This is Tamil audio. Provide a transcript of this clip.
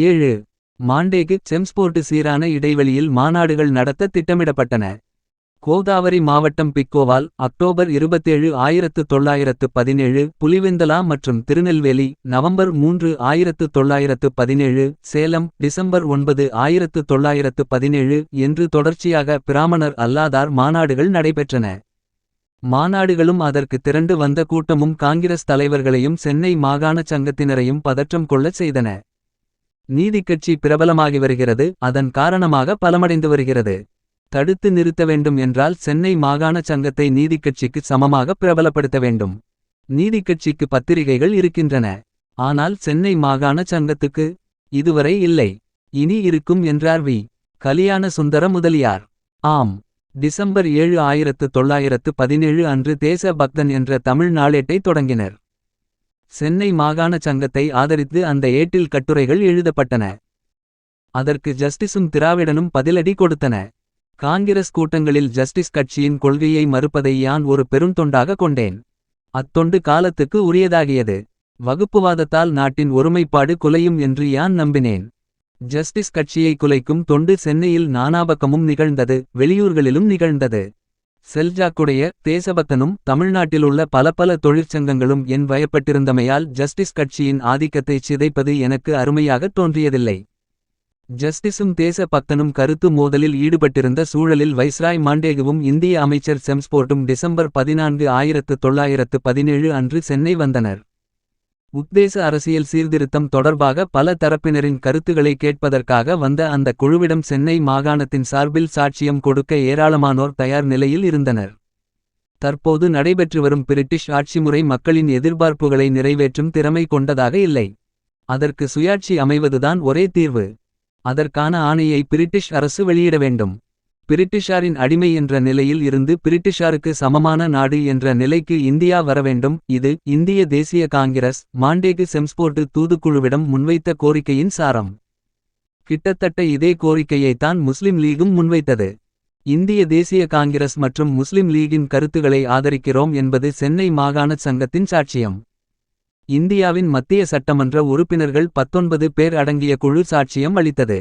ஏழு. மாண்டேகு செம்ஸ்போர்ட்டு சீரான இடைவெளியில் மாநாடுகள் நடத்த திட்டமிடப்பட்டன. கோதாவரி மாவட்டம் பிக்கோவால் அக்டோபர் 27 ஆயிரத்து தொள்ளாயிரத்து பதினேழு புலிவெந்தலா மற்றும் திருநெல்வேலி நவம்பர் மூன்று ஆயிரத்து தொள்ளாயிரத்து பதினேழு சேலம் டிசம்பர் ஒன்பது ஆயிரத்து தொள்ளாயிரத்து பதினேழு என்று தொடர்ச்சியாக பிராமணர் அல்லாதார் மாநாடுகள் நடைபெற்றன. மாநாடுகளும் அதற்கு திரண்டு வந்த கூட்டமும் காங்கிரஸ் தலைவர்களையும் சென்னை மாகாணச் சங்கத்தினரையும் பதற்றம் கொள்ளச் செய்தன. நீதிக்கட்சி பிரபலமாகி வருகிறது அதன் காரணமாக பலமடைந்து வருகிறது. தடுத்து நிறுத்த வேண்டும் என்றால் சென்னை மாகாண சங்கத்தை நீதிக்கட்சிக்கு சமமாக பிரபலப்படுத்த வேண்டும். நீதிக்கட்சிக்கு பத்திரிகைகள் இருக்கின்றன. ஆனால் சென்னை மாகாணச் சங்கத்துக்கு இதுவரை இல்லை. இனி இருக்கும் என்றார் வி. கலியாண சுந்தர முதலியார். ஆம். டிசம்பர் ஏழு ஆயிரத்து தொள்ளாயிரத்து பதினேழு அன்று தேச பக்தன் என்ற தமிழ் நாளேட்டை தொடங்கினர். சென்னை மாகாணச் சங்கத்தை ஆதரித்து அந்த ஏட்டில் கட்டுரைகள் எழுதப்பட்டன. அதற்கு ஜஸ்டிஸும் திராவிடனும் பதிலடி கொடுத்தன. காங்கிரஸ் கூட்டங்களில் ஜஸ்டிஸ் கட்சியின் கொள்கையை மறுப்பதை யான் ஒரு பெருந்தொண்டாக கொண்டேன். அத்தொண்டு காலத்துக்கு உரியதாகியது. வகுப்புவாதத்தால் நாட்டின் ஒருமைப்பாடு குலையும் என்று யான் நம்பினேன். ஜஸ்டிஸ் கட்சியை குலைக்கும் தொண்டு சென்னையில் நானாபக்கமும் நிகழ்ந்தது வெளியூர்களிலும் நிகழ்ந்தது. செல்ஜாக்குடைய தேசபக்தனும் தமிழ்நாட்டிலுள்ள பல பல தொழிற்சங்கங்களும் என் வயப்பட்டிருந்தமையால் ஜஸ்டிஸ் கட்சியின் ஆதிக்கத்தை சிதைப்பது எனக்கு அருமையாகத் தோன்றியதில்லை. ஜஸ்டிஸும் தேச பக்தனும் கருத்து மோதலில் ஈடுபட்டிருந்த சூழலில் வைஸ்ராய் மாண்டேகுவும் இந்திய அமைச்சர் செம்ஸ்போர்ட்டும் டிசம்பர் பதினான்கு ஆயிரத்து தொள்ளாயிரத்து பதினேழு அன்று சென்னை வந்தனர். உத்தேச அரசியல் சீர்திருத்தம் தொடர்பாக பல தரப்பினரின் கருத்துக்களை கேட்பதற்காக வந்த அந்த குழுவிடம் சென்னை மாகாணத்தின் சார்பில் சாட்சியம் கொடுக்க ஏராளமானோர் தயார் நிலையில் இருந்தனர். தற்போது நடைபெற்று வரும் பிரிட்டிஷ் ஆட்சிமுறை மக்களின் எதிர்பார்ப்புகளை நிறைவேற்றும் திறமை கொண்டதாக இல்லை. அதற்கு சுயாட்சி அமைவதுதான் ஒரே தீர்வு. அதற்கான ஆணையை பிரிட்டிஷ் அரசு வெளியிட வேண்டும். பிரிட்டிஷாரின் அடிமை என்ற நிலையில் இருந்து பிரிட்டிஷாருக்கு சமமான நாடு என்ற நிலைக்கு இந்தியா வரவேண்டும் இது இந்திய தேசிய காங்கிரஸ் மாண்டேகு செம்ஸ்போர்ட்டு தூதுக்குழுவிடம் முன்வைத்த கோரிக்கையின் சாரம். கிட்டத்தட்ட இதே கோரிக்கையைத்தான் முஸ்லிம் லீகும் முன்வைத்தது. இந்திய தேசிய காங்கிரஸ் மற்றும் முஸ்லிம் லீகின் கருத்துக்களை ஆதரிக்கிறோம் என்பது சென்னை மாகாணச் சங்கத்தின் சாட்சியம். இந்தியாவின் மத்திய சட்டமன்ற உறுப்பினர்கள் பத்தொன்பது பேர் அடங்கிய குழு சாட்சியம் அளித்தது.